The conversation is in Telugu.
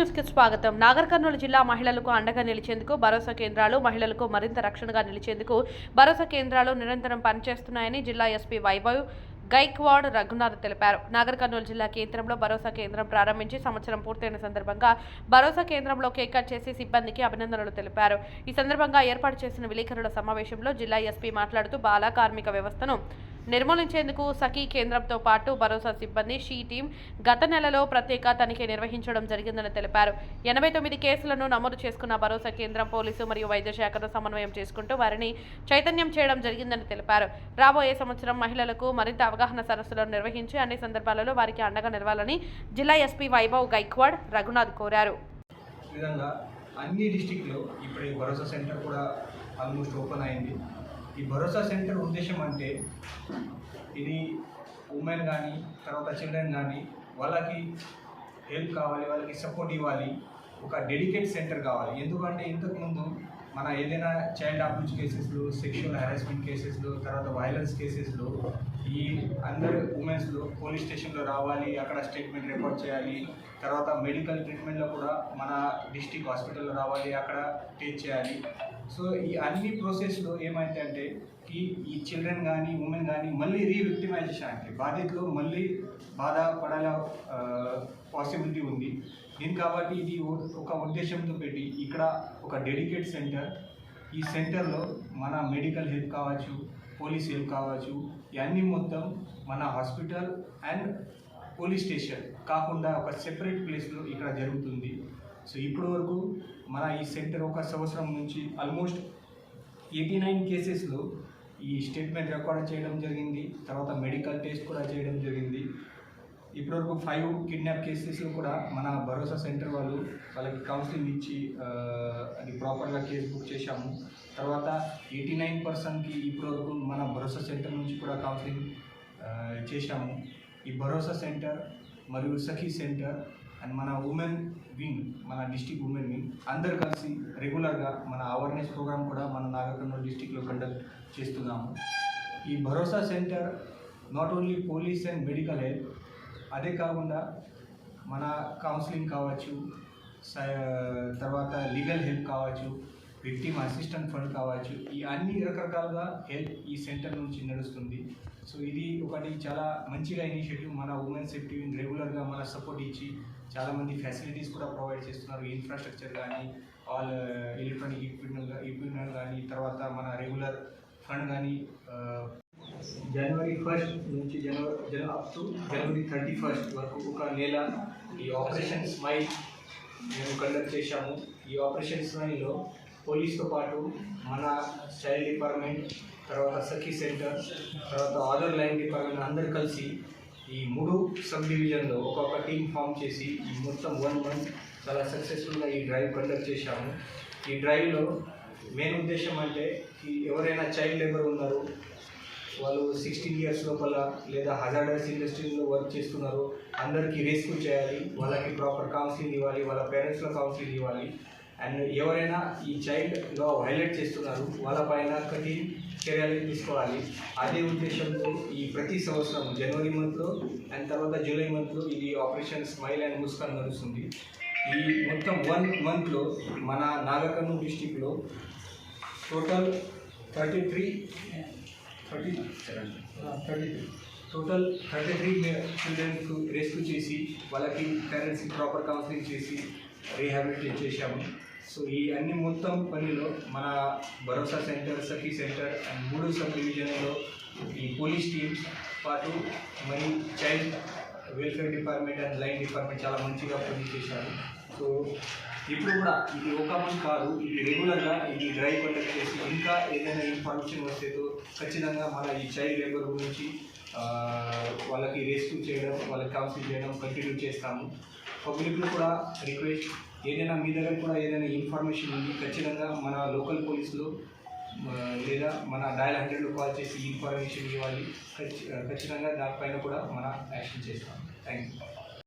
న్యూస్కి స్వాగతం. నాగర్ కర్నూలు జిల్లా మహిళలకు అండగా నిలిచేందుకు భరోసా కేంద్రాలు మహిళలకు మరింత రక్షణగా నిలిచేందుకు భరోసా కేంద్రాలు నిరంతరం పనిచేస్తున్నాయని జిల్లా ఎస్పీ వైభవ్ గైక్వాడ్ రఘునాథ్ తెలిపారు. నాగర్ కర్నూలు జిల్లా కేంద్రంలో భరోసా కేంద్రం ప్రారంభించి సంవత్సరం పూర్తయిన సందర్భంగా భరోసా కేంద్రంలో కేక్ కట్ చేసి సిబ్బందికి అభినందనలు తెలిపారు. ఈ సందర్భంగా ఏర్పాటు చేసిన విలేకరుల సమావేశంలో జిల్లా ఎస్పీ మాట్లాడుతూ బాల కార్మిక వ్యవస్థను నిర్మూలించేందుకు సఖీ కేంద్రంతో పాటు భరోసా సిబ్బంది షీ టీం గత నెలలో ప్రత్యేక తనిఖీ నిర్వహించడం జరిగిందని తెలిపారు. ఎనభై తొమ్మిది కేసులను నమోదు చేసుకున్న భరోసా కేంద్రం పోలీసు మరియు వైద్య శాఖను సమన్వయం చేసుకుంటూ వారిని చైతన్యం చేయడం జరిగిందని తెలిపారు. రాబోయే సంవత్సరం మహిళలకు మరింత అవగాహన సరస్సులను నిర్వహించి అన్ని సందర్భాలలో వారికి అండగా నిలవాలని జిల్లా ఎస్పీ వైభవ్ గైక్వాడ్ రఘునాథ్ కోరారు. అన్ని డిస్టిక్లో ఇప్పుడు భరోసా సెంటర్ కూడా ఆల్మోస్ట్ ఓపెన్ అయింది. ఈ భరోసా సెంటర్ ఉద్దేశం అంటే ఇది ఉమెన్ కానీ తర్వాత చిల్డ్రన్ కానీ వాళ్ళకి హెల్ప్ కావాలి వాళ్ళకి సపోర్ట్ ఇవ్వాలి. ఒక డెడికేట్ సెంటర్ కావాలి. ఎందుకంటే ఇంతకుముందు మన ఏదైనా చైల్డ్ అబ్యూజ్ కేసెస్లో సెక్షువల్ హెరాస్మెంట్ కేసెస్లో తర్వాత వైలెన్స్ కేసెస్లో ఈ అందరు ఉమెన్స్లో పోలీస్ స్టేషన్లో రావాలి అక్కడ స్టేట్మెంట్ రికార్డ్ చేయాలి తర్వాత మెడికల్ ట్రీట్మెంట్లో కూడా మన డిస్టిక్ హాస్పిటల్లో రావాలి అక్కడ టేక్ చేయాలి. సో ఈ అన్ని ప్రాసెస్లో ఏమైందంటే ఈ ఈ చిల్డ్రన్ కానీ ఉమెన్ కానీ మళ్ళీ రీవిక్టిమైజేషన్ అంటే బాధితులు మళ్ళీ బాధపడాల పాసిబిలిటీ ఉంది. దీని కాబట్టి ఇది ఒక ఉద్దేశంతో పెట్టి ఇక్కడ ఒక డెడికేట్ సెంటర్ ఈ సెంటర్లో మన మెడికల్ హెల్ప్ కావచ్చు పోలీస్ హెల్ప్ కావచ్చు ఇవన్నీ మొత్తం మన హాస్పిటల్ అండ్ పోలీస్ స్టేషన్ కాకుండా ఒక సెపరేట్ ప్లేస్లో ఇక్కడ జరుగుతుంది. సో ఇప్పటి వరకు మన ఈ సెంటర్ ఒక సంవత్సరం నుంచి ఆల్మోస్ట్ ఎయిటీ నైన్ కేసెస్లో ఈ స్టేట్మెంట్ రికార్డ్ చేయడం జరిగింది. తర్వాత మెడికల్ టెస్ట్ కూడా చేయడం జరిగింది. ఇప్పటివరకు ఫైవ్ కిడ్నాప్ కేసెస్లో కూడా మన భరోసా సెంటర్ వాళ్ళు వాళ్ళకి కౌన్సిలింగ్ ఇచ్చి అది ప్రాపర్గా కేసు బుక్ చేశాము. తర్వాత ఎయిటీ నైన్ పర్సెంట్కి ఇప్పటివరకు మన భరోసా సెంటర్ నుంచి కూడా కౌన్సిలింగ్ చేశాము. ఈ భరోసా సెంటర్ మరియు సఖీ సెంటర్ అండ్ మన ఉమెన్ వింగ్ మన డిస్టిక్ ఉమెన్ వింగ్ అందరు కలిసి రెగ్యులర్గా మన అవేర్నెస్ ప్రోగ్రామ్ కూడా మన నాగర్కర్నూలు డిస్టిక్లో కండక్ట్ చేస్తున్నాము. ఈ Bharosa center not only police and medical help అదే కాకుండా మన కౌన్సిలింగ్ కావచ్చు తర్వాత లీగల్ హెల్ప్ కావచ్చు విక్టిమ్ అసిస్టెంట్ ఫండ్ కావచ్చు. ఈ అన్ని రకరకాలుగా హెల్ప్ ఈ సెంటర్ నుంచి నడుస్తుంది. సో ఇది ఒకటి చాలా మంచిగా ఇనిషియేటివ్ మన ఉమెన్ సేఫ్టీ రెగ్యులర్గా మన సపోర్ట్ ఇచ్చి చాలామంది ఫెసిలిటీస్ కూడా ప్రొవైడ్ చేస్తున్నారు. ఇన్ఫ్రాస్ట్రక్చర్ కానీ ఆల్ ఎలక్ట్రానిక్ ఎక్విప్మెంట్ ఎక్విప్మెంట్ కానీ తర్వాత మన రెగ్యులర్ ఫండ్ కానీ జనవరి ఫస్ట్ నుంచి జనవరి జన up to January thirty first వరకు ఒక నెల ఈ ఆపరేషన్ స్మైల్ మేము కండక్ట్ చేశాము. ఈ ఆపరేషన్ స్మైల్లో పోలీస్తో పాటు మన చైల్డ్ డిపార్ట్మెంట్ తర్వాత సఖీ సెంటర్ తర్వాత ఆదర్ లైన్ డిపార్ట్మెంట్ అందరు కలిసి ఈ మూడు సబ్ డివిజన్లో ఒక్కొక్క టీం ఫామ్ చేసి ఈ మొత్తం వన్ మంత్ చాలా సక్సెస్ఫుల్గా ఈ డ్రైవ్ కండక్ట్ చేశాము. ఈ డ్రైవ్లో మెయిన్ ఉద్దేశం అంటే ఈ ఎవరైనా చైల్డ్ లేబర్ ఉన్నారు వాళ్ళు సిక్స్టీన్ ఇయర్స్ లోపల లేదా హజార్డర్స్ ఇండస్ట్రీలో వర్క్ చేస్తున్నారు అందరికీ రెస్క్యూ చేయాలి వాళ్ళకి ప్రాపర్ కౌన్సిలింగ్ ఇవ్వాలి వాళ్ళ పేరెంట్స్లో కౌన్సిలింగ్ ఇవ్వాలి. అండ్ ఎవరైనా ఈ చైల్డ్లో వైలేట్ చేస్తున్నారు వాళ్ళపైన కఠిన చర్యలు తీసుకోవాలి. అదే ఉద్దేశంతో ఈ ప్రతి సంవత్సరం జనవరి మంత్లో అండ్ తర్వాత జూలై మంత్లో ఇది ఆపరేషన్ స్మైల్ అండ్ ముస్కాన్ నడుస్తుంది ఈ మొత్తం వన్ మంత్లో మన నాగర్కర్నూలు డిస్టిక్లో total thirty three thirty thirty three total thirty three చిల్డ్రన్కు rescue చేసి వాళ్ళకి పేరెంట్స్కి ప్రాపర్ కౌన్సిలింగ్ చేసి రీహాబిలిటేట్ చేశాము. సో ఈ అన్ని మొత్తం పనిలో మన Bharosa center Sakhi center and మూడు సబ్ డివిజన్లో ఈ పోలీస్ టీమ్స్ పాటు మరి child welfare department and line department చాలా మంచిగా పనిచేశారు. సో ఇప్పుడు కూడా ఇది ఒక మంత్ కాదు ఇది రెగ్యులర్గా ఇది డ్రైవ్ కండక్ట్ చేసి ఇంకా ఏదైనా ఇన్ఫర్మేషన్ వస్తేతో ఖచ్చితంగా మన ఈ చైల్డ్ లేబర్ గురించి వాళ్ళకి రెస్క్యూ చేయడం వాళ్ళకి కౌన్సిల్ చేయడం కంటిన్యూ చేస్తాము. పబ్లిక్లో కూడా రిక్వెస్ట్ ఏదైనా మీ దగ్గర కూడా ఏదైనా ఇన్ఫర్మేషన్ ఉంది ఖచ్చితంగా మన లోకల్ పోలీసులు లేదా మన డయల్ హండ్రెడ్లో కాల్ చేసి ఇన్ఫర్మేషన్ ఇవ్వాలి. ఖచ్చితంగా దానిపైన కూడా మన యాక్షన్ చేస్తాం. Thank you